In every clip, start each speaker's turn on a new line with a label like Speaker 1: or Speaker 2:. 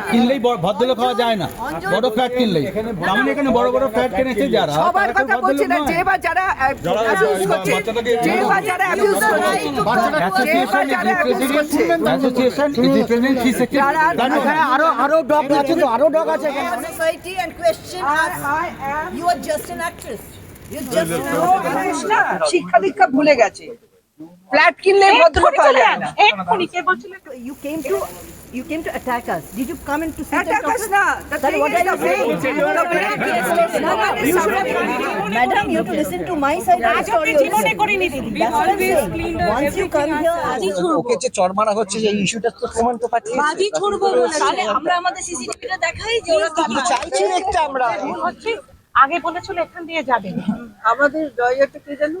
Speaker 1: Flat কিনলেই ভদ্রলোক হওয়া যায় না বড় ফ্ল্যাট কিনলেই তেমন এখানে বড় বড় ফ্ল্যাট কিনেছে যারা
Speaker 2: সবার কথা বলছি না যে বা যারা অ্যাবিউজ করছে যে বা যারা অ্যাবিউজ করছে যে বা যারা অ্যাবিউজ করছে
Speaker 1: অ্যাসোসিয়েশন রিপ্রেজেন্ট থ্রি
Speaker 3: আরও আরও ডগ আছে তো আরও ডগ আছে
Speaker 2: না শিক্ষা দীক্ষা ভুলে গেছে ফ্ল্যাট কিনলে ভদ্রলোক পাওয়া যায় না
Speaker 4: You came to you came to attack us. Did you come in to see
Speaker 2: Attack us না the thing
Speaker 4: what
Speaker 2: is
Speaker 4: are
Speaker 2: the
Speaker 4: you saying? Madam, you have to listen to my side of the story. That's what I'm saying. Once you come here, as-
Speaker 3: ওকে যে চর মারা হচ্ছে এই ইস্যুটা তো প্রমাণ তো পাচ্ছি
Speaker 5: বাজি ছড়বো তাহলে আমরা আমাদের সিসিটিভিটা দেখাই যে ওরা কি
Speaker 3: চাইছি একটা আমরা
Speaker 5: হচ্ছে আগে বলেছিল এখান দিয়ে যাবেন
Speaker 2: আমাদের জয়টা কে জানো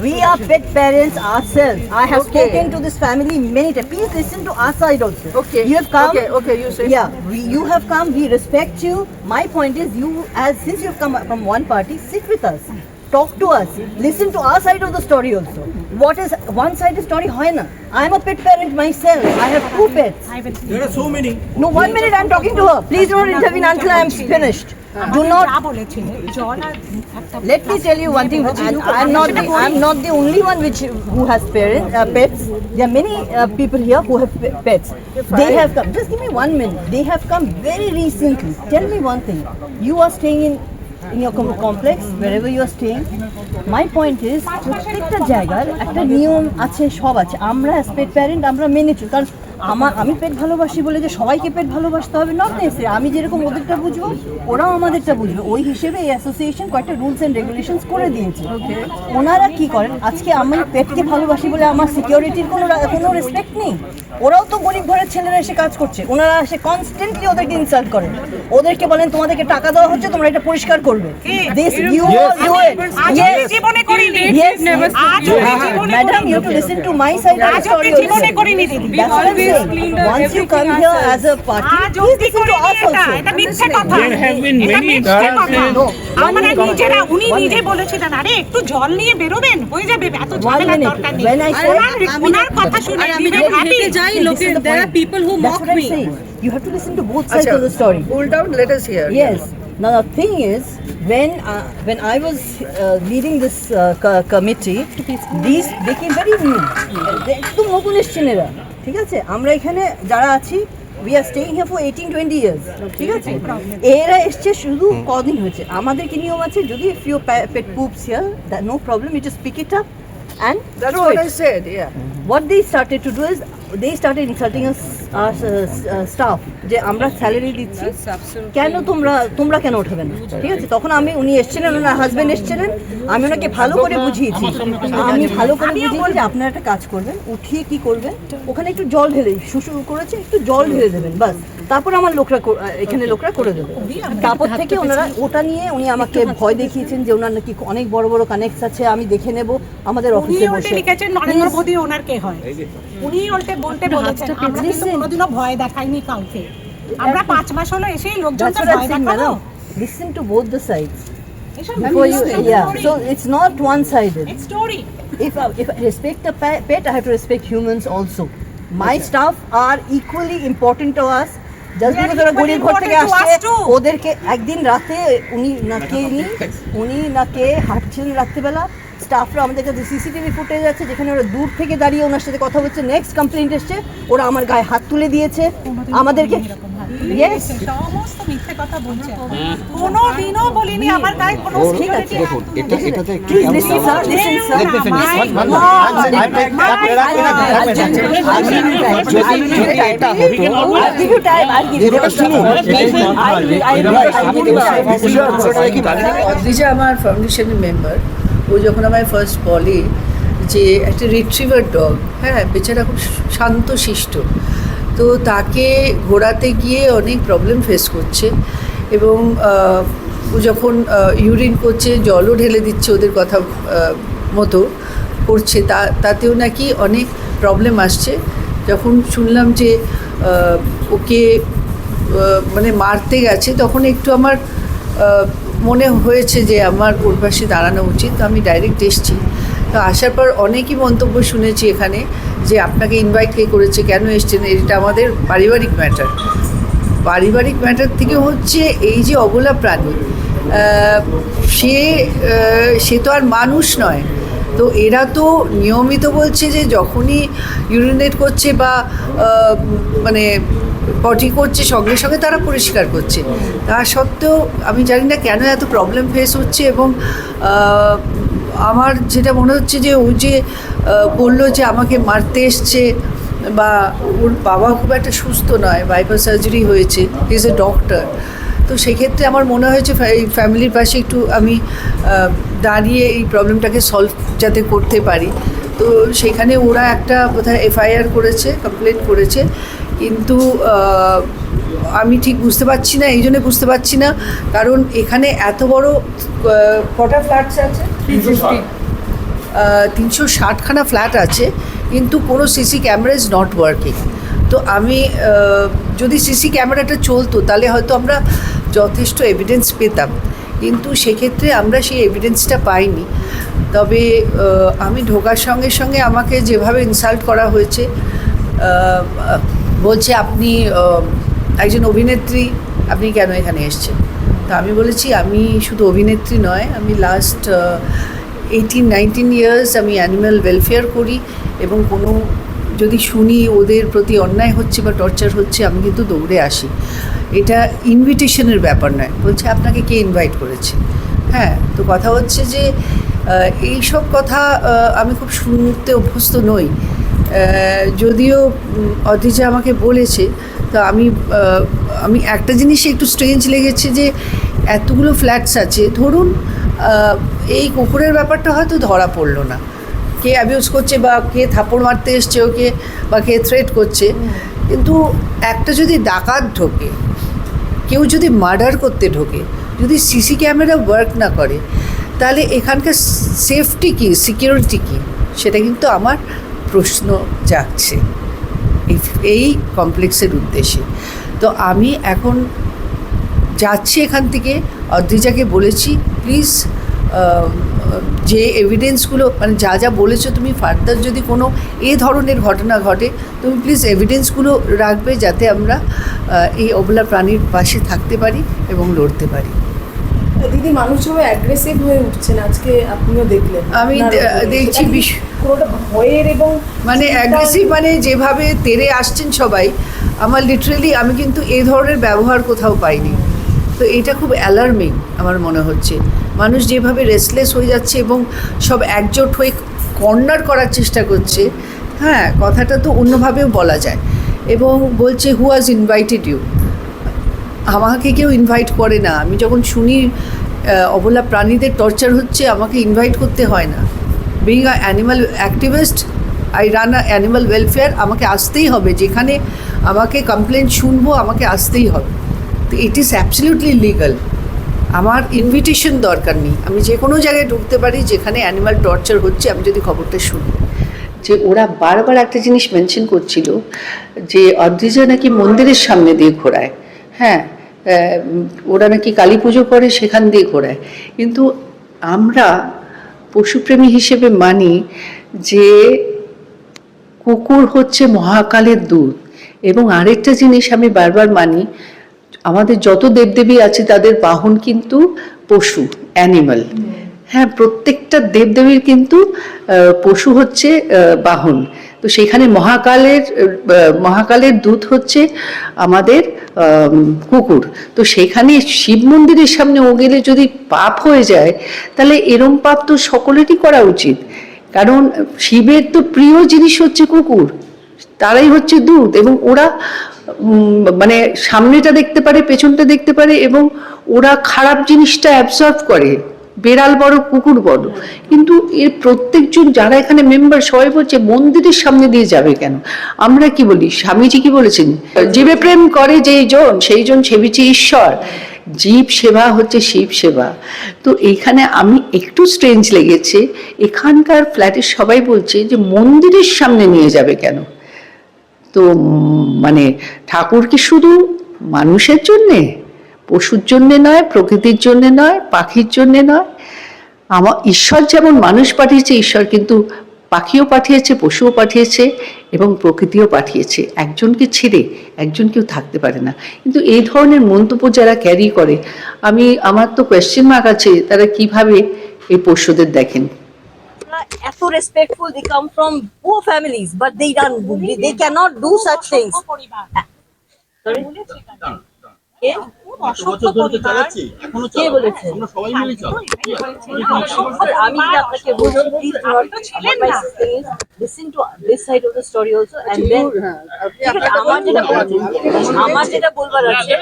Speaker 4: You should have come and spoken to us. We are pet parents ourselves. Give me one minute. Please give me one minute. We are pet parents ourselves. I have
Speaker 2: Okay.
Speaker 4: spoken to this family many times. Please listen to our side also.
Speaker 2: Okay.
Speaker 4: You have come.
Speaker 2: Okay, okay, you say.
Speaker 4: Yeah, we, you have come. We respect you. My point is, you as since you have come from one party, sit with us talk to us, listen to our side of the story also. What is one side of story? Hoyna. I am a pet parent myself. I have two pets.
Speaker 1: There are so many.
Speaker 4: No, one minute I am talking to her. Please don't intervene until I am finished. Do not. Let me tell you one thing. I am not. The, I am not the only one which who has parents uh, pets. There are many uh, people here who have pets. They have come. Just give me one minute. They have come very recently. Tell me one thing. You are staying in In your com- complex, wherever you are staying, my point is প্রত্যেকটা জায়গার একটা নিয়ম আছে সব আছে আমরা পেট parent আমরা মেনে চলি কারণ আমার আমি পেট ভালোবাসি বলে যে সবাইকে পেট ভালোবাসতে হবে নট নেসে আমি যেরকম ওদেরটা বুঝব ওরাও আমাদেরটা বুঝবে। ওই হিসেবে এই অ্যাসোসিয়েশন কয়েকটা রুলস অ্যান্ড রেগুলেশনস করে দিয়েছে। ওনারা কি করেন? আজকে আমি পেটকে ভালোবাসি বলে আমার সিকিউরিটির কোনো কোনো রেসপেক্ট নেই। ওরাও তো গরিব ঘরের ছেলেরা এসে কাজ করছে। ওনারা এসে কনস্ট্যান্টলি ওদেরকে ইনসাল্ট করেন। ওদেরকে বলেন তোমাদেরকে টাকা দেওয়া হচ্ছে তোমরা এটা পরিষ্কার করবে। This you
Speaker 5: do it
Speaker 4: yes
Speaker 5: জীবনে
Speaker 4: করিনি? Listen to my side of the
Speaker 5: আজ
Speaker 4: story
Speaker 5: অব্দি জীবনে. করিনি? দিদি
Speaker 4: That's what I'm saying. Once you come here as a party,
Speaker 5: আজ
Speaker 4: please
Speaker 5: অব্দি
Speaker 4: listen to
Speaker 5: করিনি
Speaker 4: us
Speaker 5: এটা এটা
Speaker 4: also.
Speaker 5: মিথ্যে কথা এটা মিথ্যে কথা
Speaker 4: No, one
Speaker 5: আমরা
Speaker 4: minute.
Speaker 5: নিজেরা উনি
Speaker 4: One
Speaker 5: নিজে
Speaker 4: minute.
Speaker 5: বলেছিলেন আরে একটু জল নিয়ে বেরোবেন হয়ে যাবে এত
Speaker 4: One
Speaker 5: ঝামেলার
Speaker 4: minute.
Speaker 5: দরকার নেই
Speaker 4: When I say-
Speaker 5: ওনার ওনার কথা শুনে we were happy.
Speaker 4: See, this is the point. That's what I'm saying. You have to listen to both sides
Speaker 2: আচ্ছা
Speaker 4: of the story.
Speaker 2: cool down let us hear
Speaker 4: Yes. Now the thing is, when uh, when I was uh, leading this uh, co- committee, these they came very new. They- ঠিক আছে? আমরা এখানে যারা আছি we are staying here for eighteen twenty years ঠিক আছে? এরা এসছে শুধু কদিন হয়েছে। আমাদের কি নিয়ম আছে? যদি if you pet poops here no problem it is pick it up and
Speaker 2: that's what it. I said yeah.
Speaker 4: What they started to do is they started insulting us our uh, uh, staff. যে আমরা salary দিচ্ছি। কেন তোমরা তোমরা কেন উঠাবে না? ঠিক আছে? তখন আমি উনি এসেছিলেন ওনার হাজবেন্ড এসেছিলেন। আমি ওনাকে ভালো করে বুঝিয়েছি। আমি ভালো করে বুঝিয়েছি যে আপনারা একটা কাজ করবেন উঠিয়ে কি করবেন? ওখানে একটু জল ঢেলে শুশু করেছে একটু জল ঢেলে দেবেন বাস। তারপর আমার লোকরা এখানে লোকরা করে দেবে তারপর থেকে ওনারা ওটা নিয়ে উনি আমাকে ভয় দেখিয়েছেন যে ওনার নাকি অনেক বড় বড় কানেক্ট আছে আমি দেখে নেব আমাদের অফিসে বসে
Speaker 5: লিখেছেন নরেন্দ্র মোদী ওনার কে হয় উনি বলতে বলেছেন আমরা কিন্তু কোনোদিনও ভয় দেখাইনি কাউকে আমরা পাঁচ মাস হলো এসেই
Speaker 4: লোকজন I'm
Speaker 5: ভয় দেখাবো.
Speaker 4: Listen to both the sides. Before you, yeah. So it's not one-sided.
Speaker 5: Story
Speaker 4: If I, if I respect a pet, I have to respect humans also. My staff are equally important to us. Just
Speaker 5: They
Speaker 4: ওরা গরিব ঘর থেকে আসছে ওদেরকে একদিন রাতে উনি না কে নি উনি না কে হাঁটছিলেন রাত্রিবেলা। স্টাফরা আমাদের কাছে সিসিটিভি ফুটেজ আছে যেখানে ওরা দূর থেকে দাঁড়িয়ে ওনার সাথে কথা বলছে নেক্সট কমপ্লেন্ট এসছে ওরা আমার গায়ে হাত তুলে দিয়েছে। আমাদেরকে
Speaker 5: সমস্ত মিথ্যে কথা বলছে কোনো দিনও বলিনি আমার গায়ে কোনো
Speaker 4: ঠিক আছে
Speaker 3: এটা এটা?
Speaker 2: অদ্রিজা আমার ফাউন্ডেশনের মেম্বার ও যখন আমায় ফার্স্ট বলে যে একটা রিট্রিভার ডগ হ্যাঁ বেচারা খুব শান্ত শিষ্ট তো তাকে ঘোরাতে গিয়ে অনেক প্রবলেম ফেস করছে এবং যখন ইউরিন করছে, জলও ঢেলে দিচ্ছে ওদের কথা মতো করছে, তা, তাতেও নাকি অনেক প্রবলেম আসছে। যখন শুনলাম যে ওকে মানে মারতে গেছে, তখন একটু আমার মনে হয়েছে যে আমার ওর পাশে দাঁড়ানো উচিত। তো আমি ডাইরেক্ট এসেছি। তো আসার পর অনেকই মন্তব্য শুনেছি এখানে। যে আপনাকে ইনভাইট কে করেছে, কেন এসছেন এটা আমাদের পারিবারিক ম্যাটার পারিবারিক ম্যাটার থেকে হচ্ছে এই যে অবলা প্রাণী সে সে তো আর মানুষ নয়। তো এরা তো নিয়মিত বলছে যে যখনই ইউরিনেট করছে বা মানে পটি করছে, সঙ্গে সঙ্গে তারা পরিষ্কার করছে। তা সত্ত্বেও আমি জানি না কেন এত প্রবলেম ফেস হচ্ছে এবং আমার যেটা মনে হচ্ছে যে ও যে বলল যে আমাকে মারতে এসছে বা ওর বাবা খুব একটা সুস্থ নয় বাইপাস সার্জারি হয়েছে ইজ এ ডক্টর তো সেক্ষেত্রে আমার মনে হয়েছে ফ্যামিলির পাশে একটু আমি দাঁড়িয়ে এই প্রবলেমটাকে সলভ যাতে করতে পারি। তো সেখানে ওরা একটা বোধহয় এফআইআর করেছে কমপ্লেন করেছে। কিন্তু আমি ঠিক বুঝতে পারছি না, এই জন্য বুঝতে পারছি না। কারণ এখানে এত বড় কটা ফ্ল্যাটস আছে? তিনশো ষাটখানা ফ্ল্যাট আছে, কিন্তু কোনো CC camera is not working তো আমি যদি সিসি ক্যামেরাটা চলতো, তাহলে হয়তো আমরা যথেষ্ট এভিডেন্স পেতাম। কিন্তু সেক্ষেত্রে আমরা সেই এভিডেন্সটা পাইনি। তবে আমি ঢোকার সঙ্গে সঙ্গে আমাকে যেভাবে ইনসাল্ট করা হয়েছে বলছে আপনি একজন অভিনেত্রী, আপনি কেন এখানে এসছেন? তা আমি বলেছি, আমি শুধু অভিনেত্রী নয়, আমি লাস্ট এইটিন নাইনটিন ইয়ার্স আমি অ্যানিম্যাল ওয়েলফেয়ার করি এবং কোনো যদি শুনি ওদের প্রতি অন্যায় হচ্ছে বা টর্চার হচ্ছে, আমি কিন্তু দৌড়ে আসি। এটা ইনভিটেশনের ব্যাপার নয়। বলছে, আপনাকে কে ইনভাইট করেছে? হ্যাঁ তো কথা হচ্ছে যে এই সব কথা আমি খুব শুনতে অভ্যস্ত নই। যদিও অদিজা আমাকে বলেছে, তো আমি আমি একটা জিনিস একটু স্ট্রেঞ্জ লেগেছে যে, এতগুলো ফ্ল্যাটস আছে। ধরুন এই কুকুরের ব্যাপারটা হয়তো ধরা পড়ল না। কে অ্যাবিউজ করছে বা কে থাপড় মারতে এসছে ওকে বা কে থ্রেট করছে। কিন্তু একটা যদি ডাকাত ঢোকে, কেউ যদি মার্ডার করতে ঢোকে, যদি সিসি ক্যামেরা ওয়ার্ক না করে, তাহলে এখানকার সেফটি কী সিকিউরিটি কী, সেটা কিন্তু আমার প্রশ্ন জাগছে। এই- এই কমপ্লেক্সের উদ্দেশ্যে। তো আমি এখন যাচ্ছি এখান থেকে অদ্রিজাকে বলেছি প্লিজ যে এভিডেন্সগুলো মানে যা যা বলেছ তুমি ফার্দার যদি কোনো এ ধরনের ঘটনা ঘটে তুমি প্লিজ এভিডেন্সগুলো রাখবে যাতে আমরা এই অবলা প্রাণীর পাশে থাকতে পারি এবং লড়তে পারি
Speaker 6: দিদি মানুষ যেভাবে অ্যাগ্রেসিভ হয়ে উঠছেন আজকে আপনিও দেখলেন
Speaker 2: আমি। দেখছি
Speaker 6: ভয়ের এবং
Speaker 2: মানে অ্যাগ্রেসিভ মানে যেভাবে তেরে আসছেন সবাই আমার লিটারেলি আমি কিন্তু এই ধরনের ব্যবহার কোথাও পাইনি তো এটা খুব অ্যালার্মিং আমার মনে হচ্ছে। মানুষ যেভাবে রেসলেস হয়ে যাচ্ছে এবং সব একজোট হয়ে কর্নার করার চেষ্টা করছে হ্যাঁ কথাটা তো অন্যভাবেও বলা যায়। এবং বলছে হু হাজ ইনভাইটেড ইউ আমাকে কেউ ইনভাইট করে না। আমি যখন শুনি অবলা প্রাণীদের টর্চার হচ্ছে, আমাকে ইনভাইট করতে হয় না। Being a animal activist I run a animal welfare আমাকে আসতেই হবে। যেখানে আমাকে কমপ্লেন শুনব, আমাকে আসতেই হবে। তো ইট ইজ অ্যাবসলিউটলি লিগাল আমার ইনভিটেশন দরকার নেই। আমি যে কোনো জায়গায় ঢুকতে পারি যেখানে অ্যানিমাল টর্চার হচ্ছে, আমি যদি খবরটা শুনি। যে ওরা বারবার একটা জিনিস মেনশন করছিল, যে অদ্রিজা নাকি মন্দিরের সামনে দিয়ে ঘোরায়। হ্যাঁ ওরা নাকি কালী পুজো করে, সেখান দিয়ে ঘোরায়। কিন্তু আমরা পশুপ্রেমী হিসেবে মানি যে কুকুর হচ্ছে মহাকালের দূত এবং আরেকটা জিনিস আমি বারবার মানি আমাদের যত দেবদেবী আছে, তাদের বাহন কিন্তু পশু অ্যানিমাল হ্যাঁ প্রত্যেকটা দেবদেবীর কিন্তু পশু হচ্ছে বাহন। তো সেখানে মহাকালের মহাকালের দূত হচ্ছে আমাদের কুকুর। তো সেখানে শিব মন্দিরের সামনে ও গেলে যদি পাপ হয়ে যায়, তাহলে এরম পাপ তো সকলেরই করা উচিত। কারণ শিবের তো প্রিয় জিনিস হচ্ছে কুকুর, তারাই হচ্ছে দূত এবং ওরা মানে সামনেটা দেখতে পারে, পেছনটা দেখতে পারে এবং ওরা খারাপ জিনিসটা অ্যাবজর্ভ করে। বেড়াল বড়, কুকুর বড়। কিন্তু এর প্রত্যেকজন যারা এখানে মেম্বার সবাই বলছে, মন্দিরের সামনে দিয়ে যাবে কেন? আমরা কি বলি? স্বামীজি কি বলেছেন? জীবে প্রেম করে যেই জন সেই জন সেবিছে ঈশ্বর। জীব সেবা হচ্ছে শিব সেবা। তো এইখানে আমি একটু স্ট্রেঞ্জ লেগেছে। এখানকার ফ্ল্যাটের সবাই বলছে যে, মন্দিরের সামনে নিয়ে যাবে কেন? তো মানে ঠাকুর কি শুধু মানুষের জন্যে? পশুর জন্যে নয়, প্রকৃতির জন্যে নয়, পাখির জন্যে নয়? আমার ঈশ্বর যেমন মানুষ পাঠিয়েছে, ঈশ্বর কিন্তু পাখিও পাঠিয়েছে, পশুও পাঠিয়েছে এবং প্রকৃতিও পাঠিয়েছে। একজনকে ছেড়ে একজন কেউ থাকতে পারে না। কিন্তু এই ধরনের মন্তব্য যারা ক্যারি করে, আমি, আমার তো কোয়েশ্চেন মার্ক আছে, তারা কীভাবে এই পশুদের দেখেন?
Speaker 4: এত respectful they come from poor families but they done they cannot do such things আমি আপনাকে বলছি যেটা আমার যেটা বলবার আছে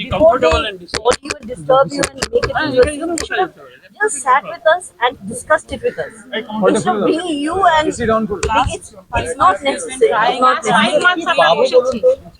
Speaker 4: before they before you would disturb you and make it into your room, they should have just sat with us and discussed it with us. Instead of bringing you and it's, it's not necessary. It's not necessary.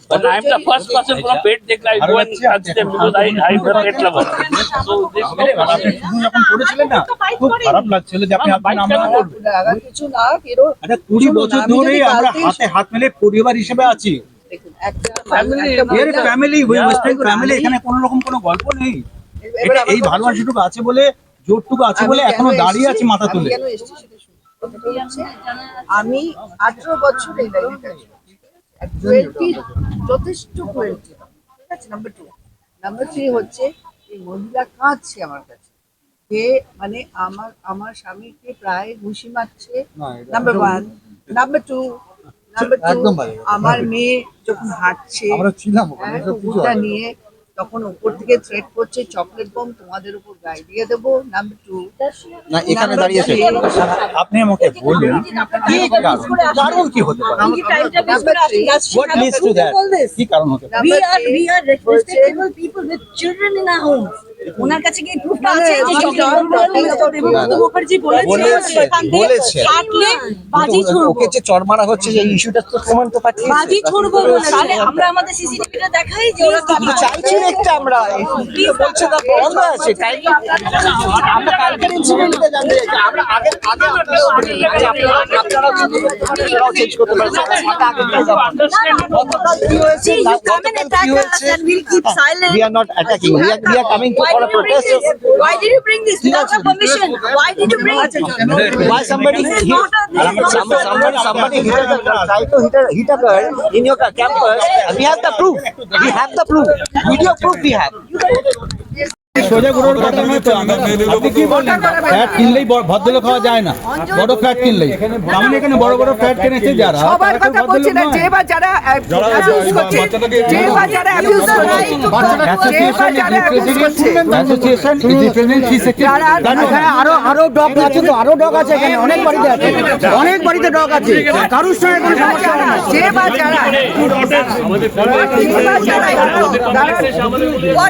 Speaker 7: But I'm the first person from Pet Dekla. I go and touch them because I, I'm a pet lover. So this
Speaker 1: আরে শুধু যখন করেছিলেন না? খুব খারাপ লাগছিল যে আপনি হাত নাম
Speaker 2: কিছু না এরও
Speaker 1: আচ্ছা কুড়ি বছর ধরে আমরা হাতে হাত মিলে পরিবার হিসেবে আছি। ফ্যামিলি ফ্যামিলি এখানে কোনো রকম কোনো গল্প নেই। এই ভালোবাসাটুকু আছে বলে জোরটুকু আছে বলে এখনও দাঁড়িয়ে আছে মাথা তুলে।
Speaker 2: আমি আঠারো বছর এই লাইনে কাজ ক্রুয়েলটি যথেষ্ট কোয়ালিটি ঠিক আছে নাম্বার টু নাম্বার থ্রি হচ্ছে এই মহিলা কাঁদছে আমার কাছে। যে মানে আমার আমার স্বামীকে প্রায় ঘুষি মারছে। Number one number two number two আমার মেয়ে যখন হাঁটছে
Speaker 8: আমরা ছিলাম ওখানে,
Speaker 2: হ্যাঁ। নিয়ে তখন উপর থেকে থ্রেট করছে চকলেট বম তোমাদের উপর গায়ে দিয়ে দেবো। নাম্বার টু
Speaker 3: না এখানে দাঁড়িয়েছে
Speaker 1: আপনি আমাকে বলুন কি কারণ? কারণ কি হতে পারে?
Speaker 4: আপনি কি টাইমটা বেশ করে আসেন
Speaker 1: হোয়াট লিডস টু দ্যাট কি কারণ হতে পারে?
Speaker 4: We are we are respectable people with children in our homes. ওনার কাছে কি প্রুফটা আছে যে চন্দ্রবাবু মুখার্জি
Speaker 3: বলেছে বলেছে
Speaker 5: থাকলে বাজি ছুড়বো
Speaker 3: ওকে যে চর মারা হচ্ছে এই ইস্যুটা তো প্রমাণ তো পাঠিয়েছে
Speaker 5: বাজি ছুড়বো
Speaker 4: তাহলে আমরা আমাদের সিসিটিভিটা দেখাই যে ওরা কি
Speaker 3: চাইছি একটা আমরা বলছে না বন্ধ আছে টাইম আমরা কালকের ইনসিডেন্টটা জানতে চাইছি আমরা আগে আগে আপনারা আপনারা চেঞ্জ করতে পারেন আমরা আগে থেকে যাব। গতকাল কি হয়েছে গতকাল কি হয়েছে we are not attacking we are, we are coming to
Speaker 4: Why did you bring this? Why did you bring this? Without our permission? Why did you bring it?
Speaker 3: why somebody
Speaker 4: This is
Speaker 3: hit,
Speaker 4: not a- this is not
Speaker 3: some-
Speaker 4: a-
Speaker 3: somebody somebody hit a girl, try to hit a hit a girl in your campus. We have the proof. We have the proof. Video proof we have
Speaker 1: সোজা গুঁড়োর কথা নয় তো আপনি কি বললেন? Flat কিনলেই বড়- ভদ্রলোক হওয়া যায় না। বড় ফ্ল্যাট কিনলেই। তার এখানে বড় বড় ফ্ল্যাট কিনেছে যারা
Speaker 2: সবার কথা বলছি না যে বা যারা অ্যাবিউজ করছে যে বা যারা অ্যাবিউজ করছে যে বা যারা অ্যাবিউজ করছে।
Speaker 1: অ্যাসোসিয়েশন রিপ্রেজেন্ট ফি
Speaker 2: যারা
Speaker 9: আরও আরও ডগ আছে তো আরও ডগ আছে এখানে অনেক বাড়িতে আছে। অনেক বাড়িতে ডগ আছে। কারুর সঙ্গে কোনো সমস্যা না।
Speaker 2: যে বা যারা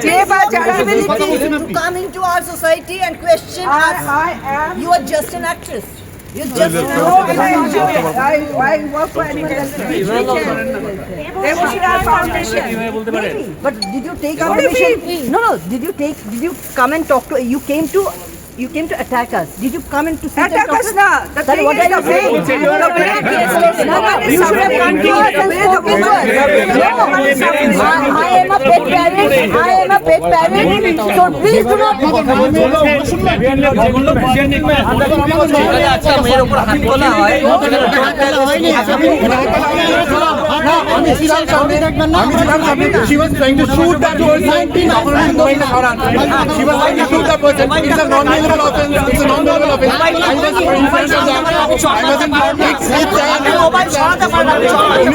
Speaker 2: যে বা যারা
Speaker 4: to come into our society and question I, us. I am. You are just an actress. You're just an
Speaker 2: no. I enjoy it.
Speaker 4: But did you take our permission? No, no. Did you take? Did you come and talk to? You came to you came to attack us. Did you come in to sit
Speaker 2: attack us? Na. The
Speaker 4: what are you saying? You should have come to us and spoken to us. No, I Pet parent. So please do not.
Speaker 3: হয়
Speaker 8: She was trying to shoot that person. She was trying to shoot that person. It's a non
Speaker 4: non-verbal offense. It's a non-verbal offense. I was, for instance, I was in